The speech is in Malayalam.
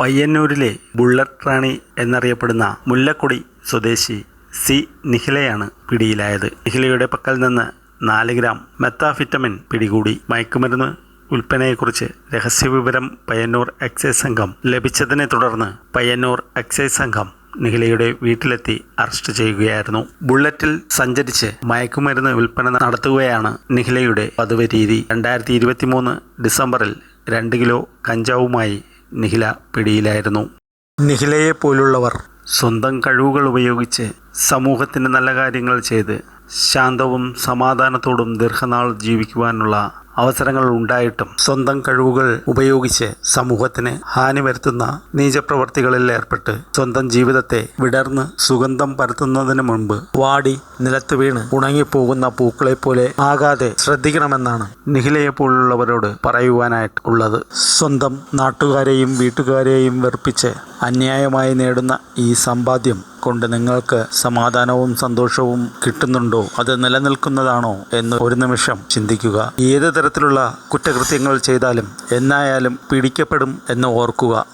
പയ്യന്നൂരിലെ ബുള്ളറ്റ് റാണി എന്നറിയപ്പെടുന്ന മുല്ലക്കുടി സ്വദേശി സി നിഖിലയാണ് പിടിയിലായത്. നിഖിലയുടെ പക്കൽ നിന്ന് നാല് ഗ്രാം മെത്താഫിറ്റമിൻ പിടികൂടി. മയക്കുമരുന്ന് വിൽപ്പനയെക്കുറിച്ച് രഹസ്യവിവരം പയ്യന്നൂർ എക്സൈസ് സംഘം ലഭിച്ചതിനെ തുടർന്ന് പയ്യന്നൂർ എക്സൈസ് സംഘം നിഖിലയുടെ വീട്ടിലെത്തി അറസ്റ്റ് ചെയ്യുകയായിരുന്നു. ബുള്ളറ്റിൽ സഞ്ചരിച്ച് മയക്കുമരുന്ന് വിൽപ്പന നടത്തുകയാണ് നിഖിലയുടെ പതിവ് രീതി രണ്ടായിരത്തി ഡിസംബറിൽ രണ്ട് കിലോ കഞ്ചാവുമായി നിഖില പിടിയിലായിരുന്നു. നിഹിലയെ പോലുള്ളവർ സ്വന്തം കഴിവുകൾ ഉപയോഗിച്ച് സമൂഹത്തിന് നല്ല കാര്യങ്ങൾ ചെയ്ത് ശാന്തവും സമാധാനത്തോടും ദീർഘനാൾ ജീവിക്കുവാനുള്ള അവസരങ്ങൾ ഉണ്ടായിട്ടും സ്വന്തം കഴിവുകൾ ഉപയോഗിച്ച് സമൂഹത്തിന് ഹാനി വരുത്തുന്ന നീചപ്രവർത്തികളിൽ ഏർപ്പെട്ട് സ്വന്തം ജീവിതത്തെ വിടർന്ന് സുഗന്ധം പരത്തുന്നതിന് മുൻപ് വാടി നിലത്ത് വീണ് ഉണങ്ങിപ്പോകുന്ന പൂക്കളെ പോലെ ആകാതെ ശ്രദ്ധിക്കണമെന്നാണ് നിഖിലയെ പോലുള്ളവരോട് പറയുവാനായിട്ട് ഉള്ളത്. സ്വന്തം നാട്ടുകാരെയും വീട്ടുകാരെയും വെറുപ്പിച്ച് അന്യായമായി നേടുന്ന ഈ സമ്പാദ്യം കൊണ്ട് നിങ്ങൾക്ക് സമാധാനവും സന്തോഷവും കിട്ടുന്നുണ്ടോ? അത് നിലനിൽക്കുന്നതാണോ എന്ന് ഒരു നിമിഷം ചിന്തിക്കുക. ഏത് തരത്തിലുള്ള കുറ്റകൃത്യങ്ങൾ ചെയ്താലും എന്നായാലും പിടിക്കപ്പെടും എന്ന് ഓർക്കുക.